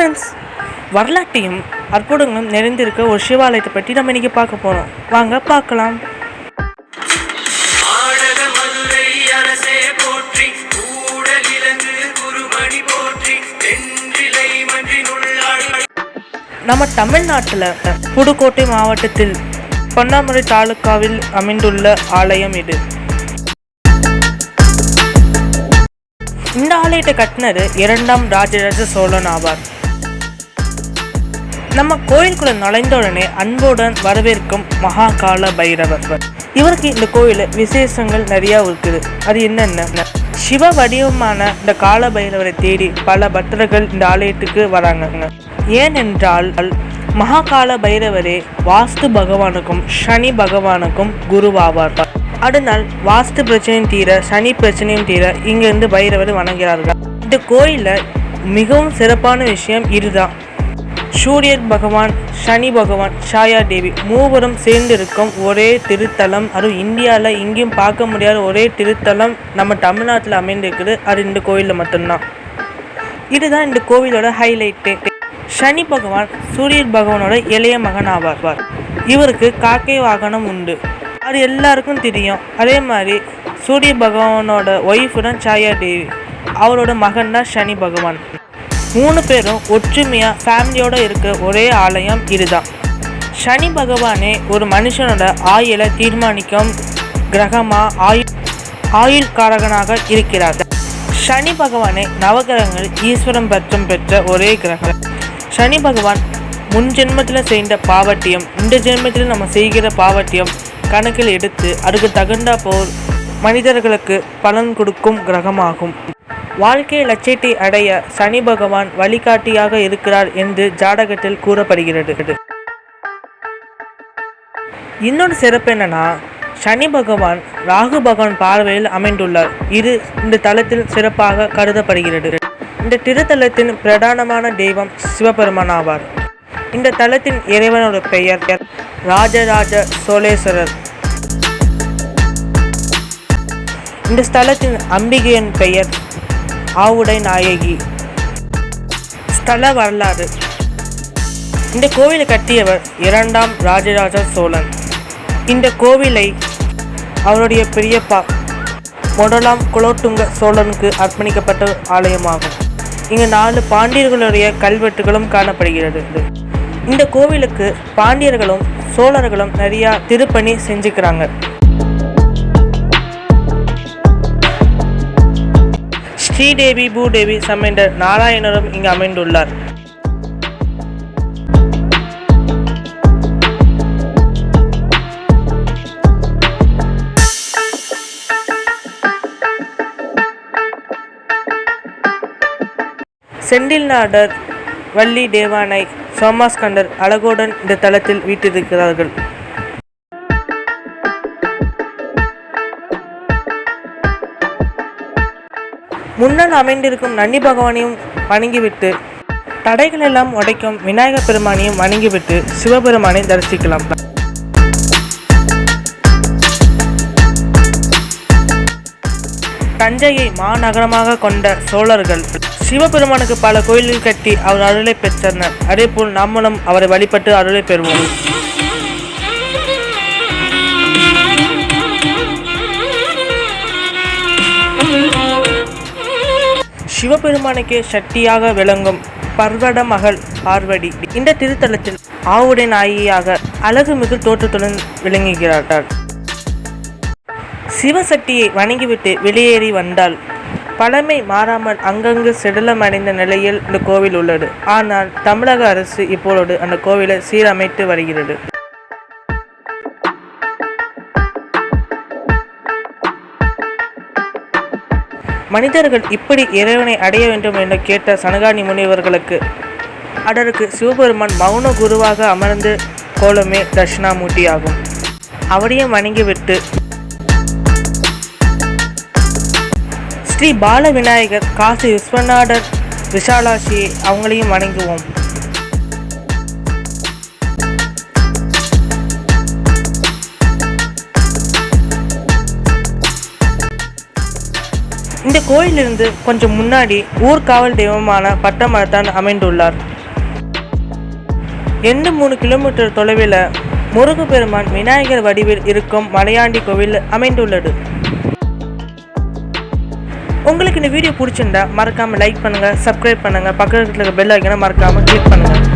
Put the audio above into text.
Friends வரலாற்றையும் அற்புதங்களும் நிறைந்திருக்க ஒரு சிவாலயத்தை பற்றி நம்ம இன்னைக்கு பார்க்க போகிறோம் வாங்க பார்க்கலாம். நம்ம தமிழ்நாட்டில் புதுக்கோட்டை மாவட்டத்தில் பொன்னாமரை தாலுக்காவில் அமைந்துள்ள ஆலயம் இது. இந்த ஆலயத்தை கட்டினது இரண்டாம் ராஜராஜ சோழன் ஆவார். நம்ம கோயிலுக்குள்ள நுழைந்த உடனே அன்புடன் வரவேற்கும் மகாகால பைரவர் இவருக்கு இந்த கோயில விசேஷங்கள் நிறையா இருக்குது. அது என்னென்ன? சிவ வடிவமான இந்த கால பைரவரை தேடி பல பக்தர்கள் இந்த ஆலயத்துக்கு வராங்க. ஏனென்றால் மகாகால பைரவரே வாஸ்து பகவானுக்கும் சனி பகவானுக்கும் குருவாவார். அதனால் வாஸ்து பிரச்சனையும் தீர சனி பிரச்சனையும் தீர இங்கிருந்து பைரவர் வணங்குகிறார்கள். இந்த கோயிலில் மிகவும் சிறப்பான விஷயம் இதுதான். சூரியன் பகவான் சனி பகவான் ஷாயா தேவி மூவரும் சேர்ந்து இருக்கும் ஒரே திருத்தலம். அதுவும் இந்தியாவில் எங்கேயும் பார்க்க முடியாத ஒரே திருத்தலம் நம்ம தமிழ்நாட்டில் அமைந்திருக்குது. அது இந்த கோயிலில் மட்டும்தான். இதுதான் இந்த கோவிலோட ஹைலைட்டு சனி பகவான் சூரியன் பகவானோட இளைய மகன் ஆவார். இவருக்கு காக்கை வாகனம் உண்டு. அது எல்லாருக்கும் தெரியும். அதே மாதிரி சூரிய பகவானோட ஒய்ஃபு தான் சாயா தேவி அவரோட மகன் தான் சனி பகவான். மூணு பேரும் ஒற்றுமையாக ஃபேமிலியோடு இருக்க ஒரே ஆலயம் இதுதான் சனி பகவானே ஒரு மனுஷனோட ஆயுளை தீர்மானிக்கும் கிரகமாக ஆயுள் ஆயுள் காரகனாக இருக்கிறார். சனி பகவானே நவகிரகங்கள் ஈஸ்வரம் பற்றம் பெற்ற ஒரே கிரகம். சனி பகவான் முன் ஜென்மத்தில் செய்த பாவட்டியம் இந்த ஜென்மத்தில் நம்ம செய்கிற பாவட்டியம் கணக்கில் எடுத்து அதுக்கு தகுந்த போல் மனிதர்களுக்கு பலன் கொடுக்கும் கிரகமாகும். வாழ்க்கை லட்சியத்தை அடைய சனி பகவான் வழிகாட்டியாக இருக்கிறார் என்று ஜாடகத்தில் கூறப்படுகிறது. இன்னொரு சிறப்பு என்னன்னா சனி பகவான் ராகு பகவான் பார்வையில் அமைந்துள்ளார். இது இந்த தலத்தில் சிறப்பாக கருதப்படுகிறது. இந்த திருத்தலத்தின் பிரதானமான தெய்வம் சிவபெருமான் ஆவார். இந்த தலத்தின் இறைவனோட பெயர் ராஜராஜ சோழேஸ்வரர். இந்த ஸ்தலத்தின் அம்பிகையின் பெயர் ஆவுடை நாயகி. ஸ்தல வரலாறு. இந்த கோவிலை கட்டியவர் இரண்டாம் ராஜராஜ சோழன். இந்த கோவிலை அவருடைய பெரியப்பா முதலாம் குலோட்டுங்க சோழனுக்கு அர்ப்பணிக்கப்பட்ட ஆலயமாகும். இங்கு நாலு பாண்டியர்களுடைய கல்வெட்டுகளும் காணப்படுகிறது. இந்த கோவிலுக்கு பாண்டியர்களும் சோழர்களும் நிறையா திருப்பணி செஞ்சுக்கிறாங்க. ஸ்ரீதேவி பூதேவி சமைந்த நாராயணரும் இங்கு அமைந்துள்ளார். செந்தில் நாடர் வள்ளி தேவானை சோமாஸ்கண்டர் அழகோடன் இந்த தளத்தில் வீட்டிருக்கிறார்கள். முன்னால் அமைந்திருக்கும் நந்தி பகவானையும் வணங்கிவிட்டு தடைகள் எல்லாம் உடைக்கும் விநாயகர் பெருமானையும் வணங்கிவிட்டு சிவபெருமானை தரிசிக்கலாம். தஞ்சையை மாநகரமாக கொண்ட சோழர்கள் சிவபெருமானுக்கு பல கோயில்கள் கட்டி அவர் அருளை பெற்றனர். அதேபோல் நம்மளும் அவரை வழிபட்டு அருளை பெறுவோம். சிவபெருமானுக்கு சக்தியாக விளங்கும் பர்வட மகள் பார்வடி இந்த திருத்தலத்தில் ஆவுடை நாயியாக அழகுமிகு தோற்றத்துடன் விளங்குகிறார்கள். சிவசக்தியை வணங்கிவிட்டு வெளியேறி வந்தால் பழமை மாறாமல் அங்கங்கு செடலமடைந்த நிலையில் இந்த கோவில் உள்ளது. ஆனால் தமிழக அரசு இப்பொழுது அந்த கோவிலை சீரமைத்து வருகிறது. மனிதர்கள் இப்படி இறைவனை அடைய வேண்டும் என கேட்ட சனகாணி முனிவர்களுக்கு அதற்கு சிவபெருமான் மௌன குருவாக அமர்ந்து கோலமே தட்சிணாமூர்த்தி ஆகும் அவரையும் வணங்கிவிட்டு ஸ்ரீ பால விநாயகர் காசி விஸ்வநாதர் விஷாலாட்சியை அவங்களையும் வணங்குவோம். இந்த கோயிலிருந்து கொஞ்சம் முன்னாடி ஊர்காவல் தெய்வமான பட்டமரத்தான் அமைந்துள்ளார். ரெண்டு மூணு கிலோமீட்டர் தொலைவில் முருகப்பெருமான் விநாயகர் வடிவில் இருக்கும் மலையாண்டி கோவில் அமைந்துள்ளது. உங்களுக்கு இந்த வீடியோ பிடிச்சிருந்தா மறக்காமல் லைக் பண்ணுங்கள் சப்ஸ்கிரைப் பண்ணுங்கள் பக்கத்தில் இருக்க பெல் ஐக்கனை மறக்காமல் கிளிக் பண்ணுங்கள்